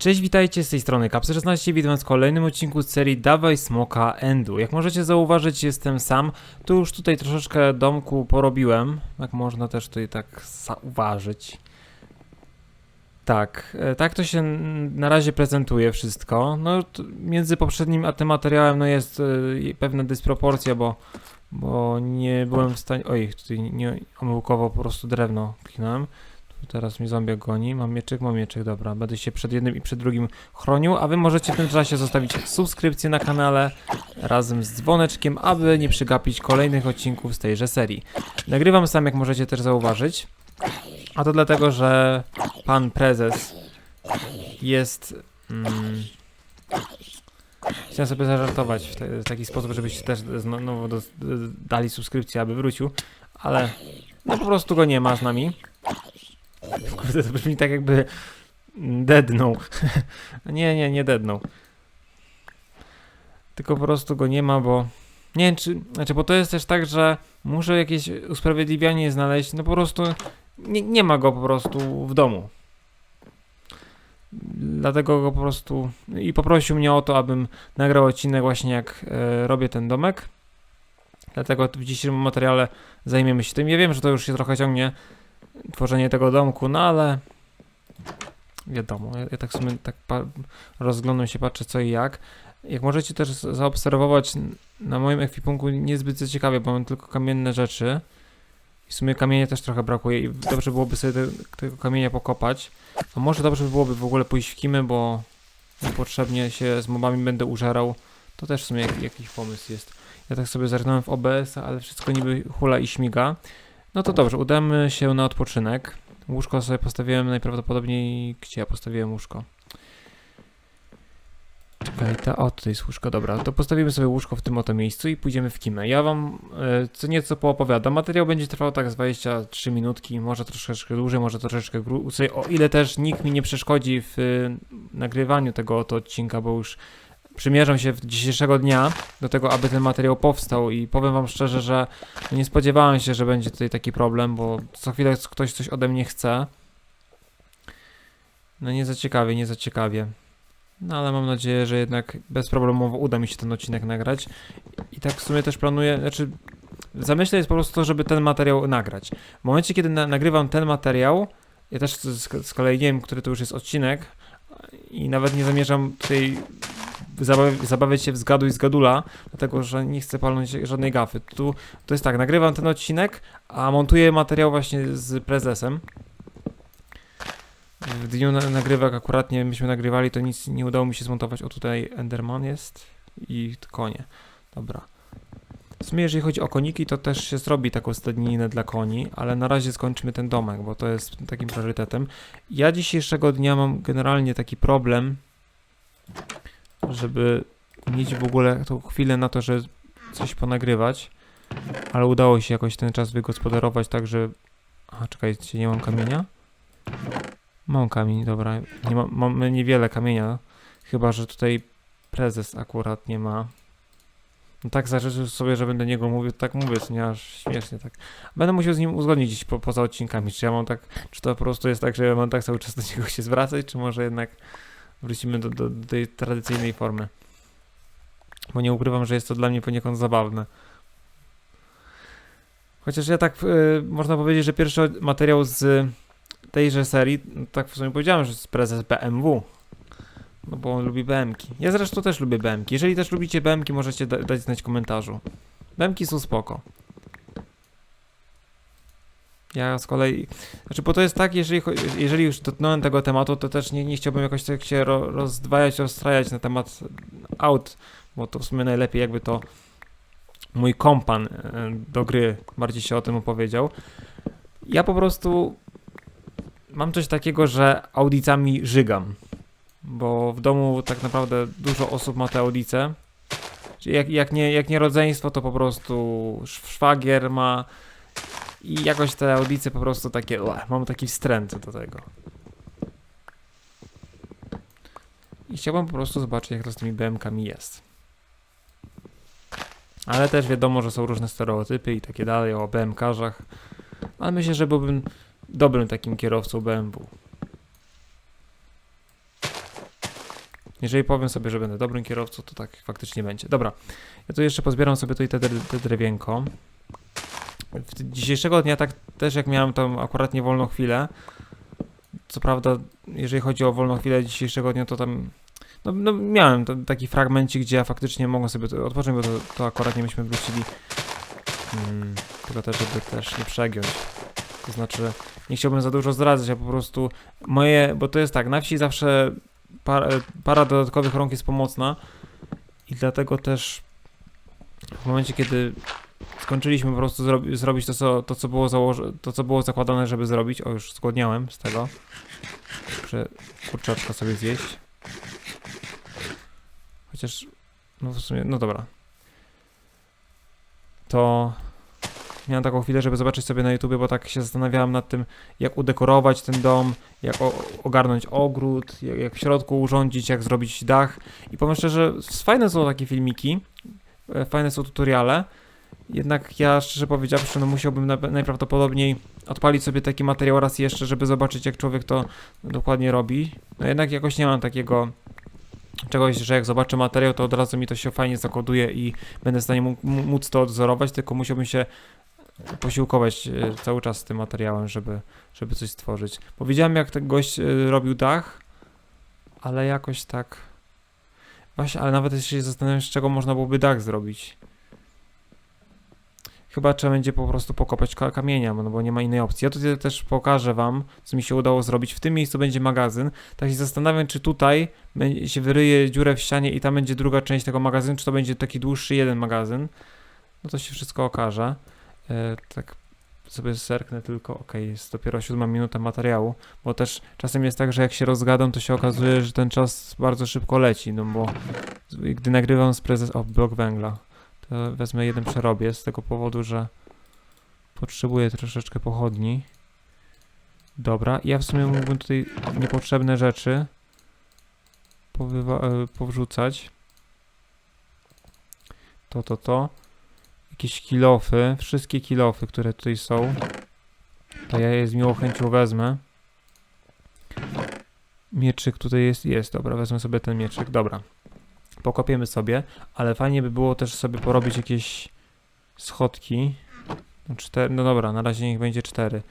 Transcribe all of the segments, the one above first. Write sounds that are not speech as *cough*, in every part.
Cześć, witajcie z tej strony Kapsy16, witam w kolejnym odcinku z serii Dawaj Smoka Endu. Jak możecie zauważyć, jestem sam. Tu już tutaj troszeczkę domku porobiłem, jak można też tutaj tak zauważyć. Tak, e, tak to się na razie prezentuje wszystko. No, między poprzednim a tym materiałem no jest e, pewna dysproporcja, bo, bo nie byłem w stanie... Oj, tutaj nie omyłkowo po prostu drewno kliknąłem. Teraz mi zombie goni. Mam mieczyk, mam mieczyk, dobra. Będę się przed jednym i przed drugim chronił, a wy możecie w tym czasie zostawić subskrypcję na kanale razem z dzwoneczkiem, aby nie przegapić kolejnych odcinków z tejże serii. Nagrywam sam, jak możecie też zauważyć. A to dlatego, że pan prezes jest. Mm, chciałem sobie zażartować w, taki sposób, żebyście też znowu do, dali subskrypcję, aby wrócił, ale no po prostu go nie ma z nami. Kurde, to brzmi tak jakby dednął. *laughs* nie, nie, nie dednął. Tylko po prostu go nie ma, bo nie wiem, czy, znaczy, bo to jest też tak, że muszę jakieś usprawiedliwianie znaleźć, no po prostu nie, nie ma go po prostu w domu. Dlatego go po prostu i poprosił mnie o to, abym nagrał odcinek właśnie jak e, robię ten domek. Dlatego w dzisiejszym materiale zajmiemy się tym. Ja wiem, że to już się trochę ciągnie tworzenie tego domku, no ale wiadomo, ja, ja tak sobie tak pa- rozglądam się, patrzę co i jak. Jak możecie też zaobserwować, na moim ekwipunku niezbyt ciekawie, bo mam tylko kamienne rzeczy. I w sumie kamienia też trochę brakuje i dobrze byłoby sobie te, tego kamienia pokopać. A może dobrze by byłoby w ogóle pójść w kimy, bo niepotrzebnie się z mobami będę użerał. To też w sumie jak, jakiś pomysł jest. Ja tak sobie zerknąłem w OBS, ale wszystko niby hula i śmiga. No to dobrze, udamy się na odpoczynek. Łóżko sobie postawiłem najprawdopodobniej... Gdzie ja postawiłem łóżko? Czekaj, ta, o tutaj jest łóżko, dobra. To postawimy sobie łóżko w tym oto miejscu i pójdziemy w kimę. Ja wam e, co nieco poopowiadam. Materiał będzie trwał tak z 23 minutki, może troszeczkę dłużej, może troszeczkę krócej. O ile też nikt mi nie przeszkodzi w e, nagrywaniu tego oto odcinka, bo już przymierzam się dzisiejszego dnia do tego, aby ten materiał powstał i powiem wam szczerze, że nie spodziewałem się, że będzie tutaj taki problem, bo co chwilę ktoś coś ode mnie chce. No nie za ciekawie, nie za ciekawie. No ale mam nadzieję, że jednak bezproblemowo uda mi się ten odcinek nagrać. I tak w sumie też planuję, znaczy zamyślę jest po prostu to, żeby ten materiał nagrać. W momencie, kiedy na, nagrywam ten materiał, ja też z, z kolei nie wiem, który to już jest odcinek i nawet nie zamierzam tutaj zabaw- zabawiać się w zgaduj z gadula, dlatego że nie chcę palnąć żadnej gafy. Tu to jest tak, nagrywam ten odcinek, a montuję materiał właśnie z prezesem. W dniu na- nagrywek akuratnie myśmy nagrywali, to nic nie udało mi się zmontować. O tutaj Enderman jest i konie. Dobra. W sumie jeżeli chodzi o koniki, to też się zrobi taką stadninę dla koni, ale na razie skończymy ten domek, bo to jest takim priorytetem. Ja dzisiejszego dnia mam generalnie taki problem, żeby mieć w ogóle tą chwilę na to, że coś ponagrywać, ale udało się jakoś ten czas wygospodarować tak, że... Czekajcie, nie mam kamienia? Mam kamień, dobra. Nie ma, mamy niewiele kamienia, chyba, że tutaj prezes akurat nie ma. No tak zażyczył sobie, że będę niego mówił, tak mówię, nie aż śmiesznie tak. Będę musiał z nim uzgodnić po, poza odcinkami, czy ja mam tak, czy to po prostu jest tak, że ja mam tak cały czas do niego się zwracać, czy może jednak wrócimy do, do, do tej tradycyjnej formy. Bo nie ukrywam, że jest to dla mnie poniekąd zabawne. Chociaż ja tak, y, można powiedzieć, że pierwszy materiał z tejże serii, no tak w sumie powiedziałem, że jest prezes BMW. No bo on lubi BMki. Ja zresztą też lubię BMki. Jeżeli też lubicie BMki, możecie da dać znać w komentarzu. BMki są spoko. Ja z kolei, znaczy, bo to jest tak, jeżeli, jeżeli już dotknąłem tego tematu, to też nie, nie chciałbym jakoś tak się ro, rozdwajać, rozstrajać na temat aut, bo to w sumie najlepiej jakby to mój kompan e, do gry bardziej się o tym opowiedział. Ja po prostu mam coś takiego, że audicami żygam, bo w domu tak naprawdę dużo osób ma te audice. Jak, jak, nie, jak nie rodzeństwo, to po prostu sz- szwagier ma i jakoś te audice po prostu takie, ue, mam taki wstręt do tego. I chciałbym po prostu zobaczyć, jak to z tymi BMKami jest. Ale też wiadomo, że są różne stereotypy i takie dalej o BMKarzach. Ale myślę, że byłbym dobrym takim kierowcą BMW. Jeżeli powiem sobie, że będę dobrym kierowcą, to tak faktycznie będzie. Dobra, ja tu jeszcze pozbieram sobie tutaj te, te drewienko. Dzisiejszego dnia tak też jak miałem tam akurat nie wolną chwilę, co prawda, jeżeli chodzi o wolną chwilę dzisiejszego dnia, to tam no, no miałem to, taki fragmencik, gdzie ja faktycznie mogłem sobie odpocząć, bo to, to akurat nie myśmy wrócili. Mm, tylko też, żeby też nie przegiąć. To znaczy, nie chciałbym za dużo zdradzać, a po prostu moje, bo to jest tak, na wsi zawsze para, para dodatkowych rąk jest pomocna i dlatego też w momencie, kiedy skończyliśmy po prostu zrobi, zrobić to co, to, co było to, co było zakładane, żeby zrobić, o już zgłodniałem z tego, że kurczaczka sobie zjeść. Chociaż, no w sumie, no dobra. To miałem taką chwilę, żeby zobaczyć sobie na YouTube, bo tak się zastanawiałem nad tym, jak udekorować ten dom, jak ogarnąć ogród, jak, jak w środku urządzić, jak zrobić dach. I powiem szczerze, fajne są takie filmiki, e, fajne są tutoriale. Jednak ja szczerze powiedziawszy, no musiałbym na, najprawdopodobniej odpalić sobie taki materiał raz jeszcze, żeby zobaczyć, jak człowiek to dokładnie robi. No jednak jakoś nie mam takiego czegoś, że jak zobaczę materiał, to od razu mi to się fajnie zakoduje i będę w stanie móc to odzorować, tylko musiałbym się posiłkować e, cały czas z tym materiałem, żeby, żeby coś stworzyć. Bo widziałem, jak ten gość e, robił dach, ale jakoś tak... Właśnie, ale nawet się zastanawiam, z czego można byłoby dach zrobić. Chyba trzeba będzie po prostu pokopać ka- kamienia, no bo nie ma innej opcji. Ja tutaj też pokażę wam, co mi się udało zrobić. W tym miejscu będzie magazyn. Tak się zastanawiam, czy tutaj się wyryje dziurę w ścianie i tam będzie druga część tego magazynu, czy to będzie taki dłuższy jeden magazyn. No to się wszystko okaże. E, tak sobie zerknę tylko, okej, jest dopiero siódma minuta materiału, bo też czasem jest tak, że jak się rozgadam, to się okazuje, że ten czas bardzo szybko leci, no bo gdy nagrywam z prezes... O, blok węgla. To wezmę jeden przerobię z tego powodu, że potrzebuję troszeczkę pochodni. Dobra, ja w sumie mógłbym tutaj niepotrzebne rzeczy e, powrzucać. To, to, to. Jakieś kilofy, wszystkie kilofy, które tutaj są. To ja je z miłą chęcią wezmę. Mieczyk tutaj jest, jest, dobra, wezmę sobie ten mieczyk, dobra. Pokopiemy sobie, ale fajnie by było też sobie porobić jakieś schodki. No, cztery, no dobra, na razie niech będzie cztery.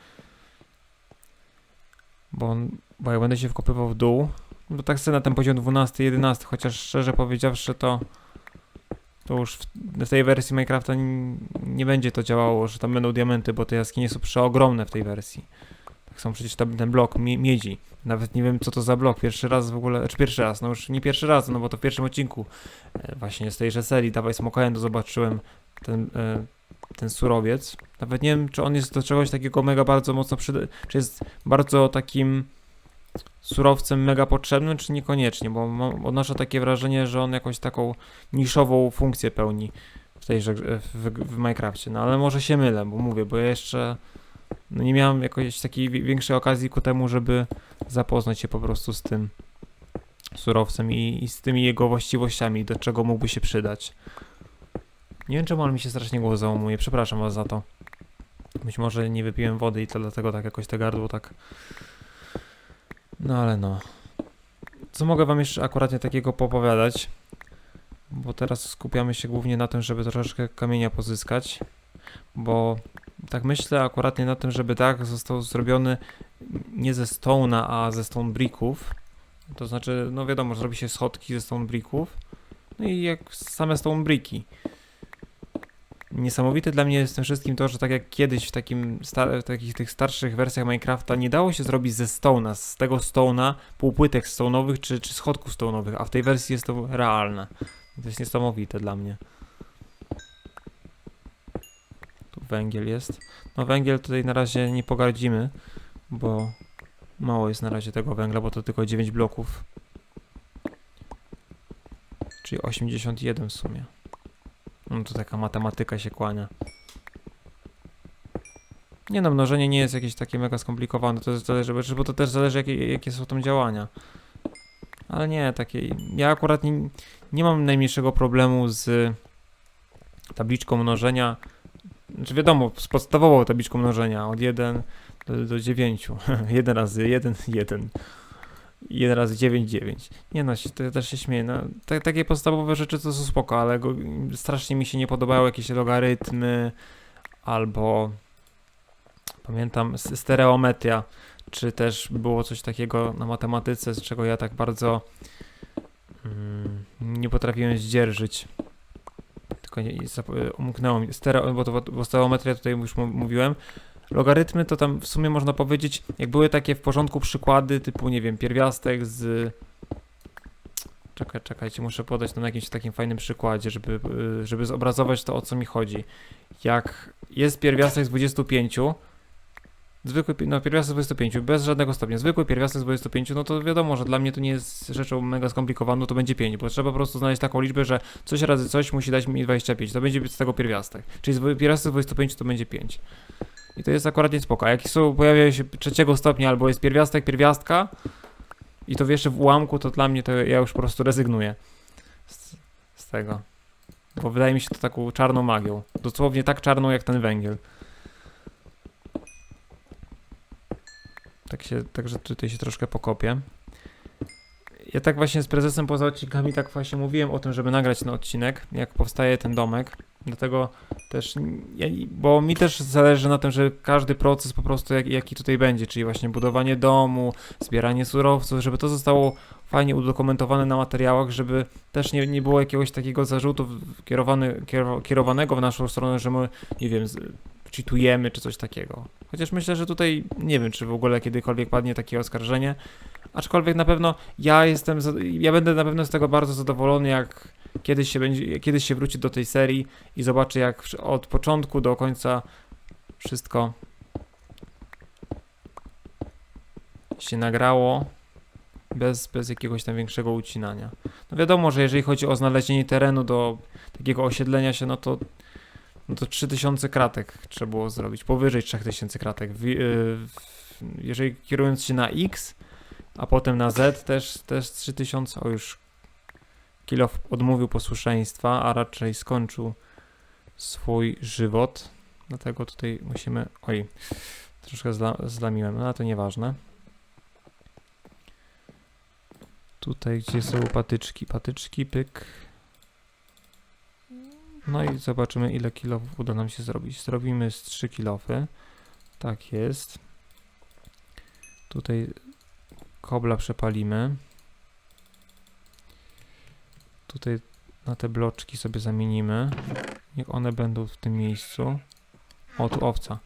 Bo, on, bo jak będę się wkopywał w dół, no tak chcę na ten poziom 12, 11, chociaż szczerze powiedziawszy to to już w, w tej wersji Minecrafta n- nie będzie to działało, że tam będą diamenty, bo te jaskinie są przeogromne w tej wersji. Są przecież tam ten blok mie miedzi. Nawet nie wiem co to za blok. Pierwszy raz w ogóle, czy pierwszy raz, no już nie pierwszy raz, no bo to w pierwszym odcinku e, właśnie z tejże serii Dawaj Smoka to zobaczyłem ten, e, ten surowiec. Nawet nie wiem, czy on jest do czegoś takiego mega bardzo mocno przyda- czy jest bardzo takim surowcem mega potrzebnym, czy niekoniecznie, bo odnoszę takie wrażenie, że on jakąś taką niszową funkcję pełni w tejże w, w, w Minecrafcie. No ale może się mylę, bo mówię, bo ja jeszcze no, nie miałem jakiejś takiej wi- większej okazji ku temu, żeby zapoznać się po prostu z tym surowcem i, i z tymi jego właściwościami, do czego mógłby się przydać. Nie wiem czemu, ale mi się strasznie głos załamuje. Przepraszam was za to. Być może nie wypiłem wody i to dlatego tak jakoś te gardło tak... No ale no. Co mogę wam jeszcze akuratnie takiego popowiadać? Bo teraz skupiamy się głównie na tym, żeby troszeczkę kamienia pozyskać. Bo tak myślę akuratnie na tym, żeby dach został zrobiony nie ze stone'a, a ze stone bricków. To znaczy, no wiadomo, zrobi się schodki ze stone bricków. No i jak same stone bricki. Niesamowite dla mnie jest tym wszystkim to, że tak jak kiedyś w, takim w takich tych starszych wersjach Minecrafta nie dało się zrobić ze stone'a, z tego stone'a, półpłytek stone'owych czy, czy schodków stone'owych, a w tej wersji jest to realne. To jest niesamowite dla mnie. Węgiel jest. No węgiel tutaj na razie nie pogardzimy, bo mało jest na razie tego węgla, bo to tylko 9 bloków. Czyli 81 w sumie. No to taka matematyka się kłania. Nie no, mnożenie nie jest jakieś takie mega skomplikowane, to zależy, bo- to też zależy jakie, jakie są tam działania. Ale nie, takie, ja akurat nie, nie mam najmniejszego problemu z tabliczką mnożenia. Znaczy wiadomo, z podstawową tabliczką mnożenia od 1 do, do 9. 1 *laughs* razy 1, 1. I 1 razy 9, 9. Nie no, to ja też się śmieję. No, tak, takie podstawowe rzeczy to są spoko, ale go, strasznie mi się nie podobały jakieś logarytmy albo pamiętam stereometria, czy też było coś takiego na matematyce, z czego ja tak bardzo mm, nie potrafiłem zdzierżyć. Tylko nie, zap- umknęło mi. Stereo, bo, to, bo tutaj już mówiłem. Logarytmy to tam w sumie można powiedzieć, jak były takie w porządku przykłady, typu nie wiem, pierwiastek z. Czekaj, czekajcie, muszę podać to na jakimś takim fajnym przykładzie, żeby, y, żeby zobrazować to o co mi chodzi. Jak jest pierwiastek z 25, zwykły no, pierwiastek z 25, bez żadnego stopnia, zwykły pierwiastek z 25, no to wiadomo, że dla mnie to nie jest rzeczą mega skomplikowaną, to będzie 5, bo trzeba po prostu znaleźć taką liczbę, że coś razy coś musi dać mi 25, to będzie z tego pierwiastek. Czyli z pierwiastek z 25 to będzie 5. I to jest akurat nie spoko. A jak są, pojawia się trzeciego stopnia albo jest pierwiastek, pierwiastka i to jeszcze w ułamku, to dla mnie to ja już po prostu rezygnuję z, z tego. Bo wydaje mi się to taką czarną magią. Dosłownie tak czarną jak ten węgiel. Tak się, także tutaj się troszkę pokopię. Ja tak właśnie z prezesem poza odcinkami tak właśnie mówiłem o tym, żeby nagrać ten odcinek, jak powstaje ten domek. Dlatego też, ja, bo mi też zależy na tym, że każdy proces po prostu jak, jaki tutaj będzie, czyli właśnie budowanie domu, zbieranie surowców, żeby to zostało fajnie udokumentowane na materiałach, żeby też nie, nie było jakiegoś takiego zarzutu kierowany, kierow- kierowanego w naszą stronę, że my, nie wiem, cheatujemy czy coś takiego. Chociaż myślę, że tutaj nie wiem, czy w ogóle kiedykolwiek padnie takie oskarżenie. Aczkolwiek na pewno ja jestem, ja będę na pewno z tego bardzo zadowolony, jak kiedyś się będzie, kiedyś się wróci do tej serii i zobaczy, jak od początku do końca wszystko się nagrało bez, bez jakiegoś tam większego ucinania. No wiadomo, że jeżeli chodzi o znalezienie terenu do takiego osiedlenia się, no to no to 3000 kratek trzeba było zrobić, powyżej 3000 kratek. Yy, w, jeżeli kierując się na X, a potem na Z też, też 3000, o już Kilo odmówił posłuszeństwa, a raczej skończył swój żywot. Dlatego tutaj musimy. Oj, troszkę zla, zlamiłem, no ale to nieważne. Tutaj, gdzie są patyczki, patyczki, pyk. No i zobaczymy, ile kilofów uda nam się zrobić. Zrobimy z 3 kilofy. Tak jest. Tutaj kobla przepalimy. Tutaj na te bloczki sobie zamienimy. Niech one będą w tym miejscu. O, tu owca.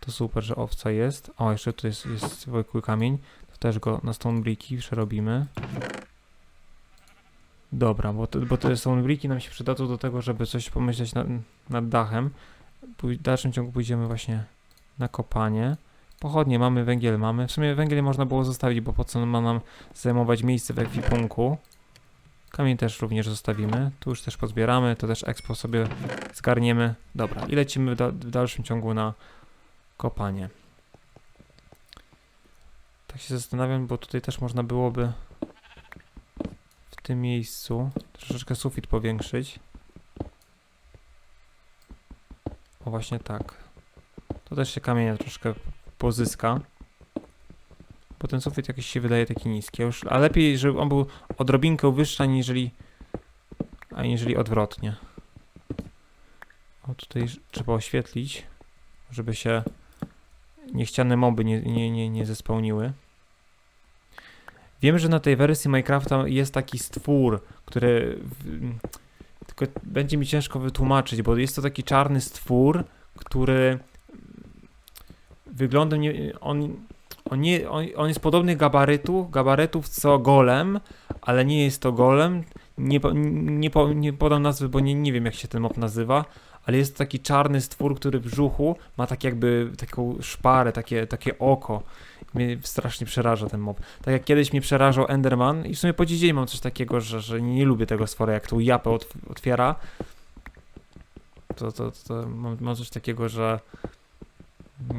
To super, że owca jest. O, jeszcze tu jest, jest zwykły kamień. To też go na stone bricki przerobimy. Dobra, bo, te, bo te nam się przydadzą do tego, żeby coś pomyśleć nad, nad dachem. W dalszym ciągu pójdziemy właśnie na kopanie. Pochodnie mamy, węgiel mamy. W sumie węgiel można było zostawić, bo po co ma nam zajmować miejsce w ekwipunku. Kamień też również zostawimy. Tu już też pozbieramy, to też expo sobie zgarniemy. Dobra, i lecimy w, da w dalszym ciągu na kopanie. Tak się zastanawiam, bo tutaj też można byłoby tym miejscu troszeczkę sufit powiększyć. O właśnie tak. To też się kamienia troszkę pozyska. Bo ten sufit jakiś się wydaje taki niski. Ja Już, a lepiej, żeby on był odrobinkę wyższy, aniżeli, aniżeli odwrotnie. O, tutaj trzeba oświetlić, żeby się niechciane moby nie, nie, nie, nie zespełniły. Wiem, że na tej wersji Minecrafta jest taki stwór, który. Tylko będzie mi ciężko wytłumaczyć, bo jest to taki czarny stwór, który wyglądem nie, on, on, nie, on, jest podobny gabarytu, gabarytów co golem, ale nie jest to golem. Nie, nie, nie podam nazwy, bo nie, nie wiem jak się ten mob nazywa, ale jest to taki czarny stwór, który w brzuchu ma tak jakby taką szparę, takie, takie oko. Mnie strasznie przeraża ten mob. Tak jak kiedyś mnie przerażał Enderman i w sumie po dziś dzień mam coś takiego, że, że nie lubię tego stwora, jak tą japę otw- otwiera. To, to, to mam, mam coś takiego, że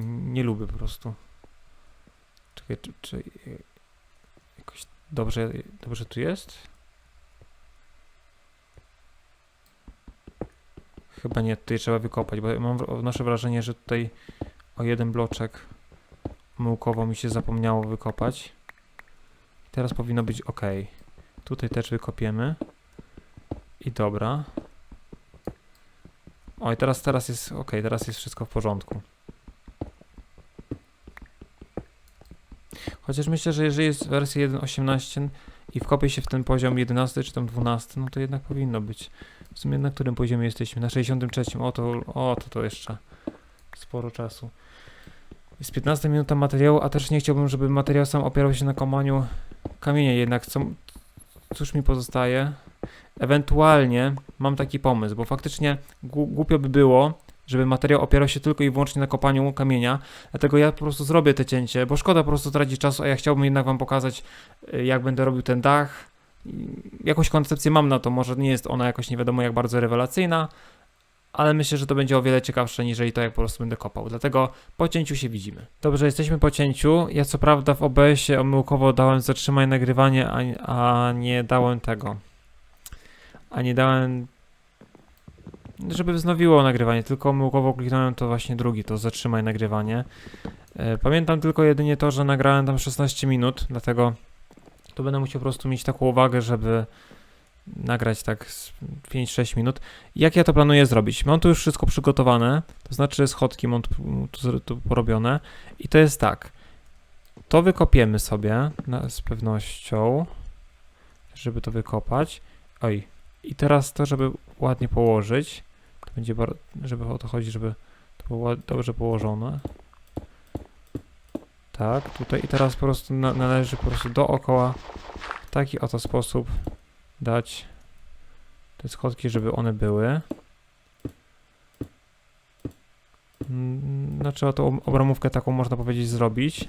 nie lubię po prostu. Czekaj, czy, czy jakoś dobrze, dobrze tu jest? Chyba nie, tutaj trzeba wykopać, bo mam wnoszę wrażenie, że tutaj o jeden bloczek myłkowo mi się zapomniało wykopać. Teraz powinno być ok. Tutaj też wykopiemy. I dobra. O, i teraz, teraz jest ok, teraz jest wszystko w porządku. Chociaż myślę, że jeżeli jest wersja 1.18 i wkopię się w ten poziom 11 czy tam 12, no to jednak powinno być. W sumie na którym poziomie jesteśmy? Na 63. O to, o to, to jeszcze sporo czasu. Jest 15 minuta materiału, a też nie chciałbym, żeby materiał sam opierał się na komaniu kamienia, jednak co, cóż mi pozostaje? Ewentualnie mam taki pomysł, bo faktycznie gł- głupio by było, żeby materiał opierał się tylko i wyłącznie na kopaniu kamienia, dlatego ja po prostu zrobię te cięcie, bo szkoda po prostu tracić czasu, a ja chciałbym jednak wam pokazać, y, jak będę robił ten dach. Jakąś koncepcję mam na to, może nie jest ona jakoś nie wiadomo jak bardzo rewelacyjna, ale myślę, że to będzie o wiele ciekawsze niżeli to, jak po prostu będę kopał. Dlatego po cięciu się widzimy. Dobrze, jesteśmy po cięciu. Ja co prawda w OBS-ie omyłkowo dałem zatrzymaj nagrywanie, a, a nie dałem tego. A nie dałem żeby wznowiło nagrywanie, tylko omyłkowo kliknąłem to właśnie drugi, to zatrzymaj nagrywanie. E, Pamiętam tylko jedynie to, że nagrałem tam 16 minut, dlatego to będę musiał po prostu mieć taką uwagę, żeby nagrać tak z 5-6 minut. Jak ja to planuję zrobić? Mam tu już wszystko przygotowane, to znaczy schodki mam tu, tu, tu porobione i to jest tak. To wykopiemy sobie na, z pewnością, żeby to wykopać. Oj, i teraz to, żeby ładnie położyć, to będzie, żeby o to chodzi, żeby to było dobrze położone. Tak, tutaj i teraz po prostu na, należy po prostu dookoła w taki oto sposób dać te schodki, żeby one były. Mm, Znaczy tą obramówkę taką można powiedzieć zrobić,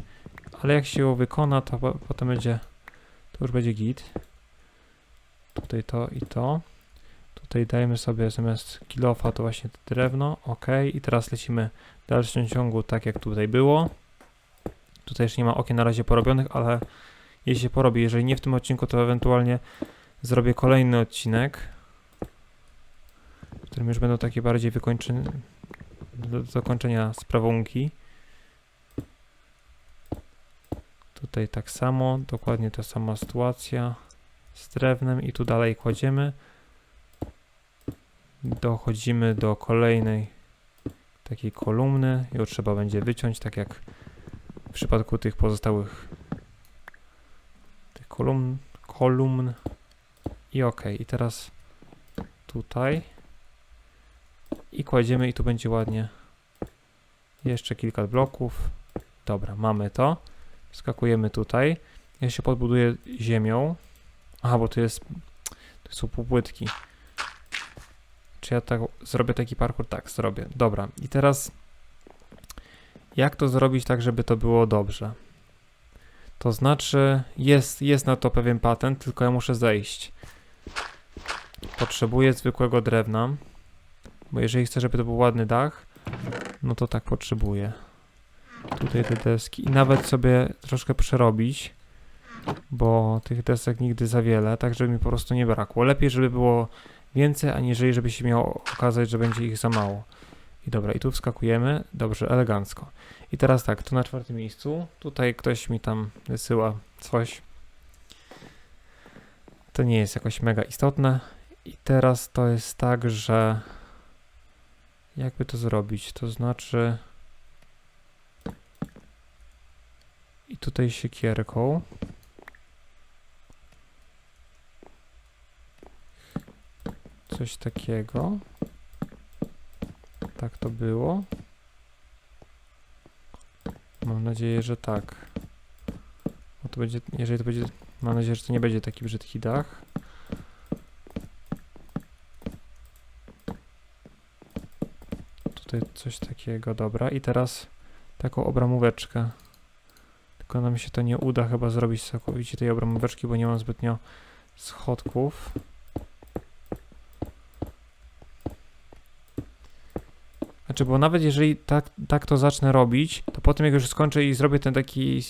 ale jak się ją wykona, to po- potem będzie, to już będzie git. Tutaj to i to. Tutaj dajemy sobie zamiast kilofa to właśnie drewno, ok. I teraz lecimy w dalszym ciągu tak jak tutaj było. Tutaj już nie ma okien na razie porobionych, ale jeśli się porobi, jeżeli nie w tym odcinku, to ewentualnie zrobię kolejny odcinek, w którym już będą takie bardziej wykończone, do dokończenia sprawunki. Tutaj tak samo, dokładnie ta sama sytuacja z drewnem i tu dalej kładziemy. Dochodzimy do kolejnej takiej kolumny. Ją trzeba będzie wyciąć, tak jak przypadku tych pozostałych tych kolumn. kolumn. I ok, i teraz tutaj i kładziemy i tu będzie ładnie jeszcze kilka bloków. Dobra, mamy to. Skakujemy tutaj. Ja się podbuduję ziemią. Aha, bo to jest to są półpłytki. Czy ja tak zrobię taki parkour? Tak, zrobię. Dobra. I teraz jak to zrobić tak, żeby to było dobrze? To znaczy jest, jest na to pewien patent, tylko ja muszę zejść. Potrzebuję zwykłego drewna, bo jeżeli chcę, żeby to był ładny dach, no to tak potrzebuję. Tutaj te deski i nawet sobie troszkę przerobić, bo tych desek nigdy za wiele, tak żeby mi po prostu nie brakło. Lepiej, żeby było więcej, aniżeli żeby się miało okazać, że będzie ich za mało. I dobra, i tu wskakujemy. Dobrze, elegancko. I teraz tak, tu na czwartym miejscu. Tutaj ktoś mi tam wysyła coś. To nie jest jakoś mega istotne. I teraz to jest tak, że jakby to zrobić? To znaczy i tutaj siekierką. Coś takiego. Tak to było. Mam nadzieję, że tak. No to będzie, jeżeli to będzie, mam nadzieję, że to nie będzie taki brzydki dach. Tutaj coś takiego, dobra. I teraz taką obramóweczkę. Tylko nam się to nie uda chyba zrobić całkowicie tej obramóweczki, bo nie mam zbytnio schodków. Znaczy, bo nawet jeżeli tak, tak to zacznę robić, to potem jak już skończę i zrobię ten taki,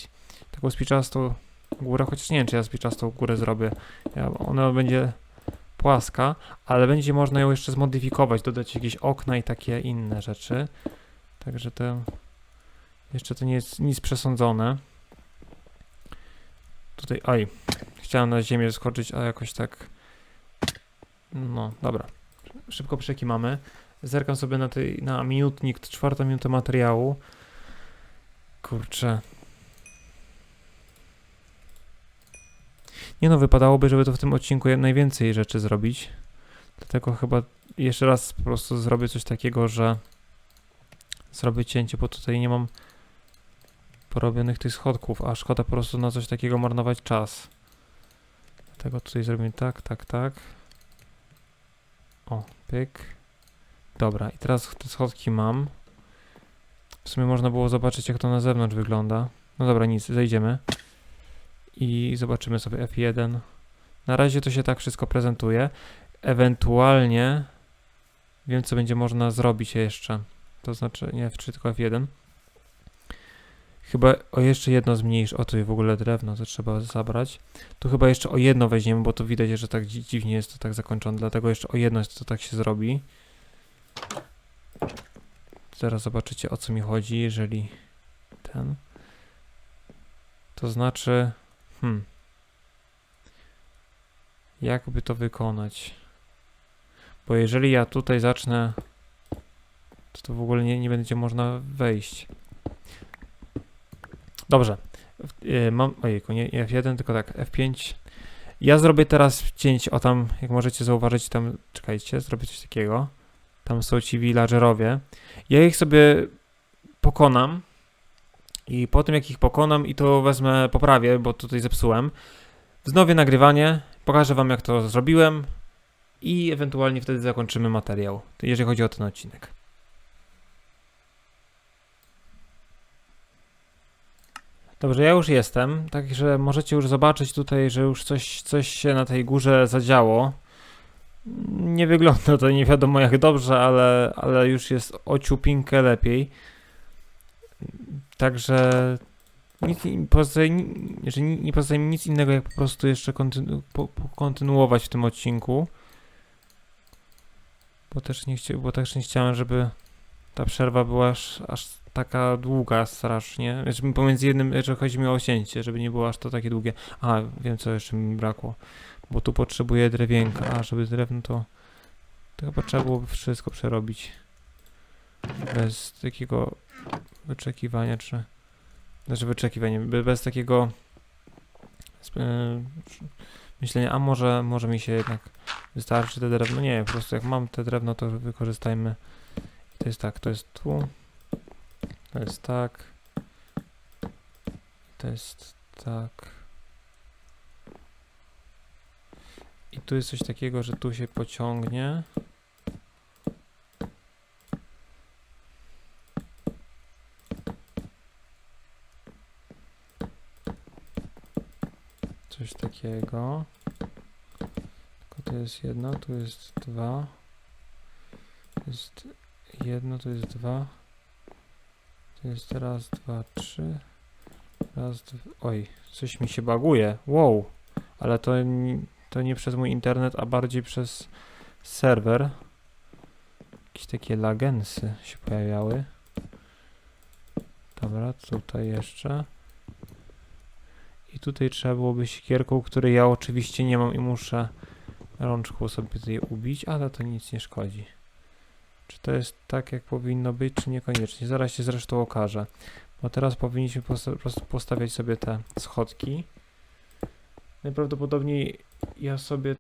taką spiczastą górę, chociaż nie wiem, czy ja spiczastą górę zrobię. Ja, ona będzie płaska, ale będzie można ją jeszcze zmodyfikować, dodać jakieś okna i takie inne rzeczy. Także to jeszcze to nie jest nic przesądzone. tutaj, oj, chciałem na ziemię skoczyć, a jakoś tak, no, dobra. Szybko przekimamy. Zerkam sobie na, tej, na minutnik, czwarta minuta materiału. Kurczę. Nie no, wypadałoby, żeby to w tym odcinku najwięcej rzeczy zrobić. Dlatego chyba jeszcze raz po prostu zrobię coś takiego, że zrobię cięcie, bo tutaj nie mam porobionych tych schodków, a szkoda po prostu na coś takiego marnować czas. Dlatego tutaj zrobimy tak, tak, tak. O, pyk. Dobra, i teraz te schodki mam. W sumie można było zobaczyć, jak to na zewnątrz wygląda. No dobra, nic, zejdziemy. I zobaczymy sobie F1. Na razie to się tak wszystko prezentuje. Ewentualnie wiem, co będzie można zrobić jeszcze. To znaczy nie F3, tylko F1. Chyba o jeszcze jedno zmniejsz. O, tu w ogóle drewno, to trzeba zabrać. Tu chyba jeszcze o jedno weźmiemy, bo tu widać, że tak dzi- dziwnie jest to tak zakończone. Dlatego jeszcze o jedno to tak się zrobi. Zaraz zobaczycie o co mi chodzi, jeżeli ten. To znaczy. Hmm. Jakby to wykonać? Bo jeżeli ja tutaj zacznę, to, to w ogóle nie, nie będzie można wejść. Dobrze. Yy, mam, ojejku, nie nie F1, tylko tak, F5. Ja zrobię teraz cięcie, o tam, jak możecie zauważyć, tam, czekajcie, zrobię coś takiego. Tam są ci villagerowie. Ja ich sobie pokonam i po tym jak ich pokonam i to wezmę, poprawię, bo tutaj zepsułem, wznowię nagrywanie, pokażę wam jak to zrobiłem i ewentualnie wtedy zakończymy materiał, jeżeli chodzi o ten odcinek. Dobrze, ja już jestem, także możecie już zobaczyć tutaj, że już coś, coś się na tej górze zadziało. Nie wygląda to nie wiadomo jak dobrze, ale, ale już jest ociupinkę lepiej. Także nic, że nie, pozostaje mi nic innego, jak po prostu jeszcze kontynu, po, kontynuować w tym odcinku. Bo też, nie chcia, bo też nie chciałem, żeby ta przerwa była aż, aż taka długa strasznie. Znaczy pomiędzy jednym, że chodzi mi o cięcie, żeby nie było aż to takie długie. A, wiem co jeszcze mi brakło. Bo tu potrzebuję drewienka. A, żeby drewno to... To chyba trzeba byłoby wszystko przerobić. Bez takiego wyczekiwania, czy... Znaczy wyczekiwania, be- bez takiego... e, Myślenia, a może, może mi się jednak wystarczy te drewno. Nie, po prostu jak mam te drewno, to wykorzystajmy. To jest tak, to jest tu. To jest tak. To jest tak. Tu jest coś takiego, że tu się pociągnie. Coś takiego. Tylko to jest jedno, tu jest dwa. Jest jedno, to jest dwa. To jest raz, dwa, trzy. Raz, dwa. Oj, coś mi się baguje. Wow. Ale to, to nie przez mój internet, a bardziej przez serwer. Jakieś takie lagensy się pojawiały. Dobra, tutaj jeszcze. I tutaj trzeba byłoby siekierką, której ja oczywiście nie mam i muszę rączką sobie tutaj ubić, ale to nic nie szkodzi. Czy to jest tak, jak powinno być, czy niekoniecznie? Zaraz się zresztą okaże. Bo teraz powinniśmy posta- postawiać sobie te schodki. Najprawdopodobniej ja sobie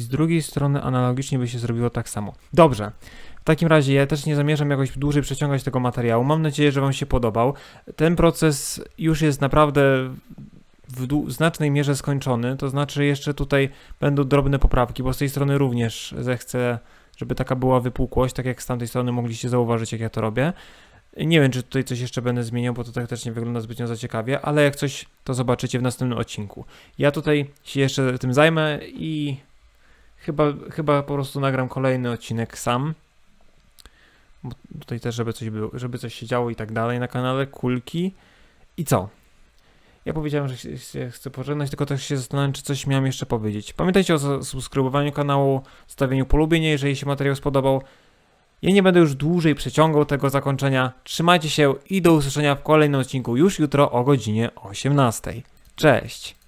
z drugiej strony analogicznie by się zrobiło tak samo. Dobrze. W takim razie ja też nie zamierzam jakoś dłużej przeciągać tego materiału. Mam nadzieję, że Wam się podobał. Ten proces już jest naprawdę w znacznej mierze skończony. To znaczy, jeszcze tutaj będą drobne poprawki, bo z tej strony również zechcę, żeby taka była wypukłość, tak jak z tamtej strony mogliście zauważyć, jak ja to robię. Nie wiem, czy tutaj coś jeszcze będę zmieniał, bo to tak też nie wygląda zbytnio za ciekawie, ale jak coś, to zobaczycie w następnym odcinku. Ja tutaj się jeszcze tym zajmę i chyba, chyba po prostu nagram kolejny odcinek sam. Bo tutaj też, żeby coś było, żeby coś się działo i tak dalej na kanale, kulki. I co? Ja powiedziałem, że się- chcę pożegnać, tylko też się zastanawiam, czy coś miałem jeszcze powiedzieć. Pamiętajcie o subskrybowaniu kanału, stawieniu polubienia, jeżeli się materiał spodobał. Ja nie będę już dłużej przeciągał tego zakończenia. Trzymajcie się i do usłyszenia w kolejnym odcinku już jutro o godzinie 18. Cześć!